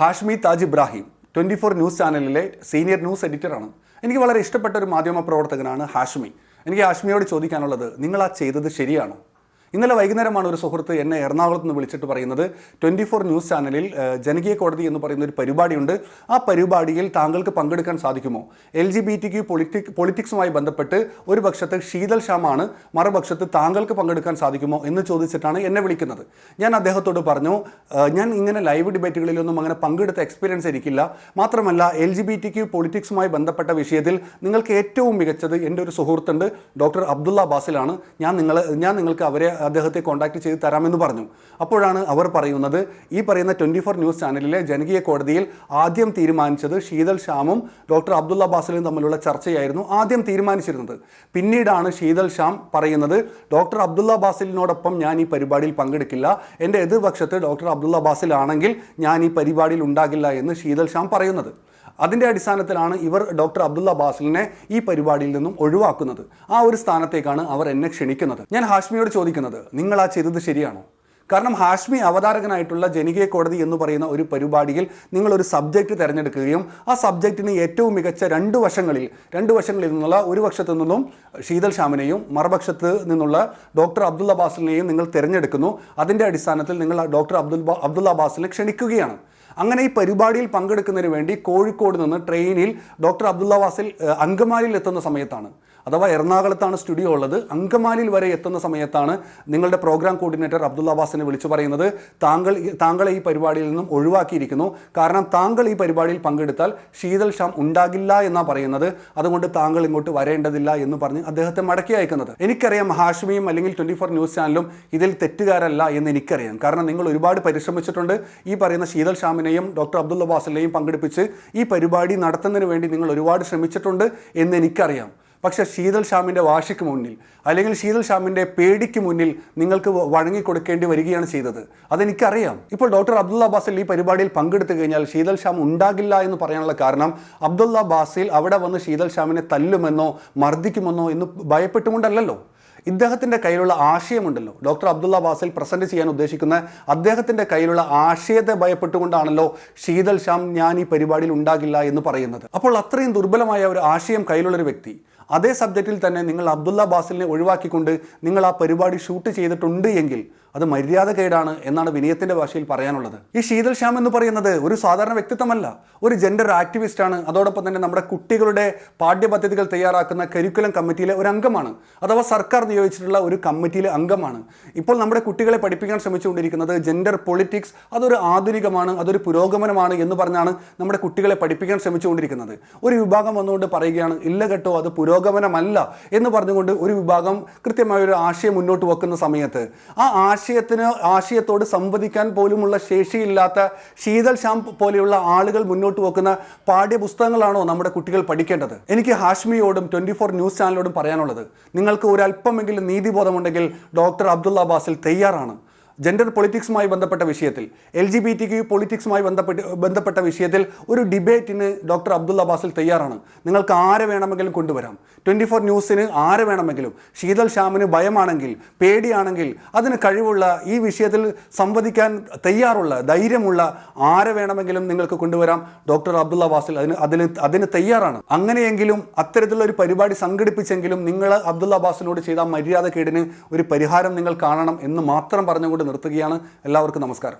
Hashmi Taj Ibrahim twenty four news ചാനലിലെ senior news എഡിറ്ററാണ്. എനിക്ക് വളരെ ഇഷ്ടപ്പെട്ട ഒരു മാധ്യമ പ്രവർത്തകനാണ് ഹാഷ്മി. എനിക്ക് ഹാഷ്മിയോട് ചോദിക്കാനുള്ളത് നിങ്ങൾ ആ ചെയ്തത് ശരിയാണോ? ഇന്നലെ വൈകുന്നേരമാണ് ഒരു സുഹൃത്ത് എന്നെ എറണാകുളത്ത് നിന്ന് വിളിച്ചിട്ട് പറയുന്നത് ട്വന്റി ഫോർ ന്യൂസ് ചാനലിൽ ജനകീയ കോടതി എന്ന് പറയുന്ന ഒരു പരിപാടിയുണ്ട്. ആ പരിപാടിയിൽ താങ്കൾക്ക് പങ്കെടുക്കാൻ സാധിക്കുമോ? L G B T Q politic പൊളിറ്റിക്സുമായി ബന്ധപ്പെട്ട് ഒരു പക്ഷത്ത് ശീതൽ ശ്യാമാണ് മറുപക്ഷത്ത് താങ്കൾക്ക് പങ്കെടുക്കാൻ സാധിക്കുമോ എന്ന് ചോദിച്ചിട്ടാണ് എന്നെ വിളിക്കുന്നത്. ഞാൻ അദ്ദേഹത്തോട് പറഞ്ഞു ഞാൻ ഇങ്ങനെ ലൈവ് ഡിബേറ്റുകളിലൊന്നും അങ്ങനെ പങ്കെടുത്ത എക്സ്പീരിയൻസ് എനിക്കില്ല. മാത്രമല്ല L G B T Q പൊളിറ്റിക്സുമായി ബന്ധപ്പെട്ട വിഷയത്തിൽ നിങ്ങൾക്ക് ഏറ്റവും മികച്ചത് എന്റെ ഒരു സുഹൃത്തുണ്ട് ഡോക്ടർ അബ്ദുള്ള ബാസിലാണ്. ഞാൻ നിങ്ങൾ ഞാൻ നിങ്ങൾക്ക് അവരെ അദ്ദേഹത്തെ കോൺടാക്ട് ചെയ്ത് തരാമെന്ന് പറഞ്ഞു. അപ്പോഴാണ് അവർ പറയുന്നത് ഈ പറയുന്ന ട്വന്റി ഫോർ ന്യൂസ് ചാനലിലെ ജനകീയ കോടതിയിൽ ആദ്യം തീരുമാനിച്ചത് ഷീതൽ ഷാമും ഡോക്ടർ അബ്ദുള്ള ബാസിലും തമ്മിലുള്ള ചർച്ചയായിരുന്നു ആദ്യം തീരുമാനിച്ചിരുന്നത്. പിന്നീടാണ് ഷീതൽ ഷാം പറയുന്നത് ഡോക്ടർ അബ്ദുള്ള ബാസിലിനോടൊപ്പം ഞാൻ ഈ പരിപാടിയിൽ പങ്കെടുക്കില്ല. എന്റെ എതിർപക്ഷത്ത് ഡോക്ടർ അബ്ദുള്ള ബാസിലാണെങ്കിൽ ഞാൻ ഈ പരിപാടിയിൽ ഉണ്ടാകില്ല എന്ന് ഷീതൽ ഷാം പറയുന്നത്. അതിന്റെ അടിസ്ഥാനത്തിലാണ് ഇവർ ഡോക്ടർ അബ്ദുള്ള ബാസിലിനെ ഈ പരിപാടിയിൽ നിന്നും ഒഴിവാക്കുന്നത്. ആ ഒരു സ്ഥാനത്തേക്കാണ് അവർ എന്നെ ക്ഷണിക്കുന്നത്. ഞാൻ ഹാഷ്മിയോട് ചോദിക്കുന്നത് നിങ്ങൾ ആ ചെയ്തത് ശരിയാണോ? കാരണം ഹാഷ്മി അവതാരകനായിട്ടുള്ള ജനകീയ കോടതി എന്ന് പറയുന്ന ഒരു പരിപാടിയിൽ നിങ്ങൾ ഒരു സബ്ജക്റ്റ് തിരഞ്ഞെടുക്കുകയും ആ സബ്ജക്റ്റിന് ഏറ്റവും മികച്ച രണ്ട് വശങ്ങളിൽ രണ്ട് വശങ്ങളിൽ നിന്നുള്ള ഒരു പക്ഷത്തു നിന്നും ശീതൽ ഷാമിനെയും മറുപക്ഷത്ത് നിന്നുള്ള ഡോക്ടർ അബ്ദുള്ള ബാസിലിനെയും നിങ്ങൾ തിരഞ്ഞെടുക്കുന്നു. അതിന്റെ അടിസ്ഥാനത്തിൽ നിങ്ങൾ ഡോക്ടർ അബ്ദുൽ അബ്ദുള്ള ബാസിലിനെ ക്ഷണിക്കുകയാണ്. അങ്ങനെ ഈ പരിപാടിയിൽ പങ്കെടുക്കുന്നതിന് വേണ്ടി കോഴിക്കോട് നിന്ന് ട്രെയിനിൽ ഡോക്ടർ അബ്ദുള്ള വാസിൽ അങ്കമാലിയിൽ എത്തുന്ന സമയത്താണ്. അഥവാ എറണാകുളത്താണ് സ്റ്റുഡിയോ ഉള്ളത് അങ്കമാലിയിൽ വരെ എത്തുന്ന സമയത്താണ് നിങ്ങളുടെ പ്രോഗ്രാം കോർഡിനേറ്റർ അബ്ദുള്ള അബ്ബാസിനെ വിളിച്ചു പറയുന്നത്. താങ്കൾ താങ്കളെ ഈ പരിപാടിയിൽ നിന്നും ഒഴിവാക്കിയിരിക്കുന്നു. കാരണം താങ്കൾ ഈ പരിപാടിയിൽ പങ്കെടുത്താൽ ശീതൽ ഷാം ഉണ്ടാകില്ല എന്നാണ് പറയുന്നത്. അതുകൊണ്ട് താങ്കൾ ഇങ്ങോട്ട് വരേണ്ടതില്ല എന്ന് പറഞ്ഞ് അദ്ദേഹത്തെ മടക്കി അയക്കുന്നത്. എനിക്കറിയാം ഹാഷ്മിയും അല്ലെങ്കിൽ ട്വന്റി ഫോർ ന്യൂസ് ചാനലും ഇതിൽ തെറ്റുകാരല്ല എന്ന് എനിക്കറിയാം. കാരണം നിങ്ങൾ ഒരുപാട് പരിശ്രമിച്ചിട്ടുണ്ട്. ഈ പറയുന്ന ശീതൽ ഷാമിനെയും ഡോക്ടർ അബ്ദുള്ള ബാസിലെയും പങ്കെടുപ്പിച്ച് ഈ പരിപാടി നടത്തുന്നതിന് വേണ്ടി നിങ്ങൾ ഒരുപാട് ശ്രമിച്ചിട്ടുണ്ട് എന്ന് എനിക്കറിയാം. പക്ഷേ ശീതൽ ഷാമിന്റെ വാശിക്ക് മുന്നിൽ അല്ലെങ്കിൽ ശീതൽ ഷാമിന്റെ പേടിക്ക് മുന്നിൽ നിങ്ങൾക്ക് വഴങ്ങി വഴങ്ങിക്കൊടുക്കേണ്ടി വരികയാണ് ചെയ്തത്. അതെനിക്കറിയാം. ഇപ്പോൾ ഡോക്ടർ അബ്ദുള്ള ബാസിൽ ഈ പരിപാടിയിൽ പങ്കെടുത്തു കഴിഞ്ഞാൽ ശീതൽ ഷാം ഉണ്ടാകില്ല എന്ന് പറയാനുള്ള കാരണം അബ്ദുള്ള ബാസിൽ അവിടെ വന്ന് ശീതൽ ഷാമിനെ തല്ലുമെന്നോ മർദ്ദിക്കുമെന്നോ എന്ന് ഭയപ്പെട്ടുകൊണ്ടല്ലല്ലോ. ഇദ്ദേഹത്തിന്റെ കയ്യിലുള്ള ആശയമുണ്ടല്ലോ. ഡോക്ടർ അബ്ദുള്ള ബാസിൽ പ്രസന്റ് ചെയ്യാൻ ഉദ്ദേശിക്കുന്ന അദ്ദേഹത്തിന്റെ കയ്യിലുള്ള ആശയത്തെ ഭയപ്പെട്ടുകൊണ്ടാണല്ലോ ശീതൽ ശ്യാം ഞാൻ ഈ പരിപാടിയിൽ ഉണ്ടാകില്ല എന്ന് പറയുന്നത്. അപ്പോൾ അത്രയും ദുർബലമായ ഒരു ആശയം കയ്യിലുള്ളൊരു വ്യക്തി അതേ സബ്ജക്റ്റിൽ തന്നെ നിങ്ങൾ അബ്ദുള്ള ബാസിലിനെ ഒഴിവാക്കിക്കൊണ്ട് നിങ്ങൾ ആ പരിപാടി ഷൂട്ട് ചെയ്തിട്ടുണ്ട് എങ്കിൽ അത് മര്യാദകേടാണ് എന്നാണ് വിനയത്തിന്റെ ഭാഷയിൽ പറയാനുള്ളത്. ഈ ശീതൽ ശ്യാം എന്ന് പറയുന്നത് ഒരു സാധാരണ വ്യക്തിത്വമല്ല ഒരു ജെൻഡർ ആക്ടിവിസ്റ്റ് ആണ്. അതോടൊപ്പം തന്നെ നമ്മുടെ കുട്ടികളുടെ പാഠ്യപദ്ധതികൾ തയ്യാറാക്കുന്ന കരിക്കുലം കമ്മിറ്റിയിലെ ഒരു അംഗമാണ്. അഥവാ സർക്കാർ നിയോഗിച്ചിട്ടുള്ള ഒരു കമ്മിറ്റിയിലെ അംഗമാണ്. ഇപ്പോൾ നമ്മുടെ കുട്ടികളെ പഠിപ്പിക്കാൻ ശ്രമിച്ചുകൊണ്ടിരിക്കുന്നത് ജെൻഡർ പൊളിറ്റിക്സ് അതൊരു ആധുനികമാണ് അതൊരു പുരോഗമനമാണ് എന്ന് പറഞ്ഞാണ് നമ്മുടെ കുട്ടികളെ പഠിപ്പിക്കാൻ ശ്രമിച്ചുകൊണ്ടിരിക്കുന്നത്. ഒരു വിഭാഗം വന്നുകൊണ്ട് പറയുകയാണ് ഇല്ല കേട്ടോ അത് പുരോഗമനമല്ല എന്ന് പറഞ്ഞുകൊണ്ട് ഒരു വിഭാഗം കൃത്യമായ ഒരു ആശയം മുന്നോട്ട് വെക്കുന്ന സമയത്ത് ആ ആശയത്തിന് ആശയത്തോട് സംവദിക്കാൻ പോലുമുള്ള ശേഷിയില്ലാത്ത ശീതൽ ശ്യാം പോലെയുള്ള ആളുകൾ മുന്നോട്ട് വെക്കുന്ന പാഠ്യപുസ്തകങ്ങളാണോ നമ്മുടെ കുട്ടികൾ പഠിക്കേണ്ടത്? എനിക്ക് ഹാഷ്മിയോടും ട്വന്റി ഫോർ ന്യൂസ് ചാനലോടും പറയാനുള്ളത് നിങ്ങൾക്ക് ഒരല്പമെങ്കിലും നീതിബോധമുണ്ടെങ്കിൽ ഡോക്ടർ അബ്ദുള്ള ബാസിൽ തയ്യാറാണ്. ജെൻഡർ പൊളിറ്റിക്സുമായി ബന്ധപ്പെട്ട വിഷയത്തിൽ L G B T Q പൊളിറ്റിക്സുമായി ബന്ധപ്പെട്ട് ബന്ധപ്പെട്ട വിഷയത്തിൽ ഒരു ഡിബേറ്റിന് ഡോക്ടർ അബ്ദുള്ള ബാസിൽ തയ്യാറാണ്. നിങ്ങൾക്ക് ആരെ വേണമെങ്കിലും കൊണ്ടുവരാം. ട്വന്റി ഫോർ ന്യൂസിന് ആരെ വേണമെങ്കിലും. ശീതൽ ശ്യാമിന് ഭയമാണെങ്കിൽ പേടിയാണെങ്കിൽ അതിന് കഴിവുള്ള ഈ വിഷയത്തിൽ സംവദിക്കാൻ തയ്യാറുള്ള ധൈര്യമുള്ള ആരെ വേണമെങ്കിലും നിങ്ങൾക്ക് കൊണ്ടുവരാം. ഡോക്ടർ അബ്ദുള്ള ബാസിൽ അതിന് അതിന് അതിന് തയ്യാറാണ്. അങ്ങനെയെങ്കിലും അത്തരത്തിലുള്ള ഒരു പരിപാടി സംഘടിപ്പിച്ചെങ്കിലും നിങ്ങൾ അബ്ദുള്ള ബാസിനോട് ചെയ്ത മര്യാദക്കേടിന് ഒരു പരിഹാരം നിങ്ങൾ കാണണം എന്ന് മാത്രം പറഞ്ഞുകൊണ്ട് നിർത്തുകയാണ്. എല്ലാവർക്കും നമസ്കാരം.